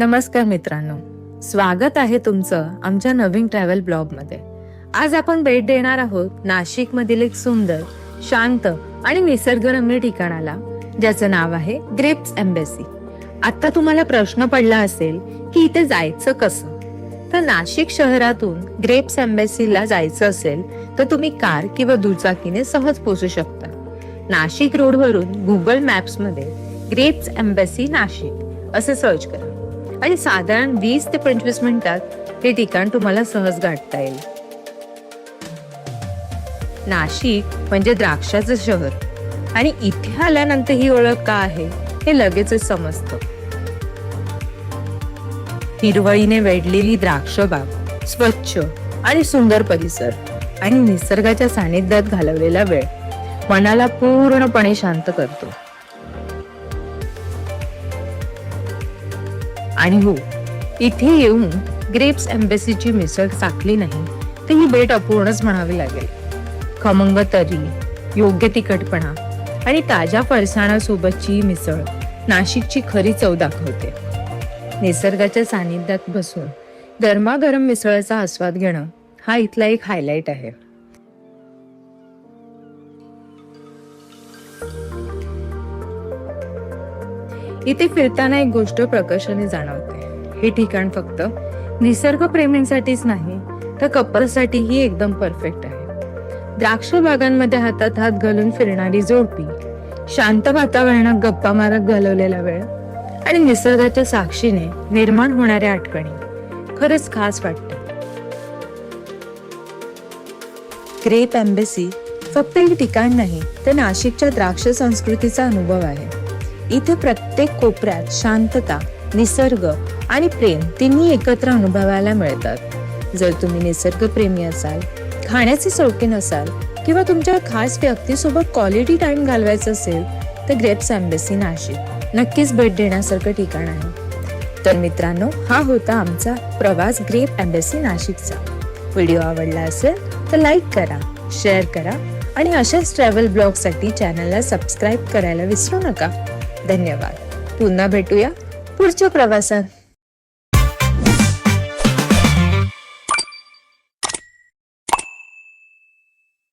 नमस्कार मित्रांनो. स्वागत आहे तुमचं आमच्या नवीन ट्रॅव्हल ब्लॉगमध्ये आज आपण भेट देणार आहोत नाशिक मधील एक सुंदर शांत आणि निसर्गरम्य ठिकाणाला ज्याचं नाव आहे ग्रेप्स एम्बेसी. आता तुम्हाला प्रश्न पडला असेल की इथे जायचं कसं? तर नाशिक शहरातून ग्रेप्स एम्बेसीला जायचं असेल तर तुम्ही कार किंवा दुचाकीने सहज पोहोचू शकता. नाशिक रोडवरून गुगल मॅप्समध्ये ग्रेप्स एम्बेसी नाशिक असे सर्च करा. आणि साधारण वीस ते पंचवीस मिनिटात हे ठिकाण तुम्हाला सहज गाठता येईल. नाशिक म्हणजे द्राक्षाचं शहर. आणि इथे आल्यानंतर ही ओळख का आहे हे लगेचच समजतं. हिरवळीने वेढलेली द्राक्ष बाग स्वच्छ आणि सुंदर परिसर आणि निसर्गाच्या सानिध्यात घालवलेला वेळ मनाला पूर्णपणे शांत करतो. आणि हो इथे येऊन ग्रेप्स एम्बेसीची मिसळ चाकली नाही तर ही भेट अपूर्णच म्हणावी लागेल. खमंग तरी योग्य तिखटपणा आणि ताज्या फरसाणासोबतची मिसळ नाशिकची खरी चव दाखवते. निसर्गाच्या सानिध्यात बसून गरमागरम मिसळचा आस्वाद घेणं हा इथला एक हायलाईट आहे. इथे फिरताना एक गोष्ट प्रकर्षाने जाणवते. हे ठिकाण फक्त निसर्ग प्रेमींसाठीच नाही तर कपलसाठीही एकदम परफेक्ट आहे. द्राक्ष बागांमध्ये हातात हात घालून फिरणारी जोडपी शांत वातावरणात गप्पा मारत घालवलेला वेळ आणि निसर्गाच्या साक्षीने निर्माण होणाऱ्या आठवणी खरंच खास वाटते ग्रेप एम्बेसी फक्त एक ठिकाण नाही तर नाशिकच्या द्राक्ष संस्कृतीचा अनुभव आहे. इथे प्रत्येक कोपऱ्यात शांतता निसर्ग आणि प्रेम तिन्ही एकत्र अनुभवायला मिळतात. जर तुम्ही निसर्गप्रेमी असाल खाण्याचे शौकीन असाल किंवा तुमच्या खास व्यक्तीसोबत क्वालिटी टाइम घालवायचं असेल तर ग्रेप्स एम्बेसी नाशिक. नक्कीच भेट देण्यासारखं ठिकाण आहे. तर मित्रांनो हा होता आमचा प्रवास ग्रेप एम्बेसी नाशिकचा. व्हिडिओ आवडला असेल तर लाईक करा शेअर करा आणि अशाच ट्रॅव्हल ब्लॉगसाठी चॅनलला सबस्क्राईब करायला विसरू नका. धन्यवाद. पुन्हा भेटूया पुढच्या प्रवासात.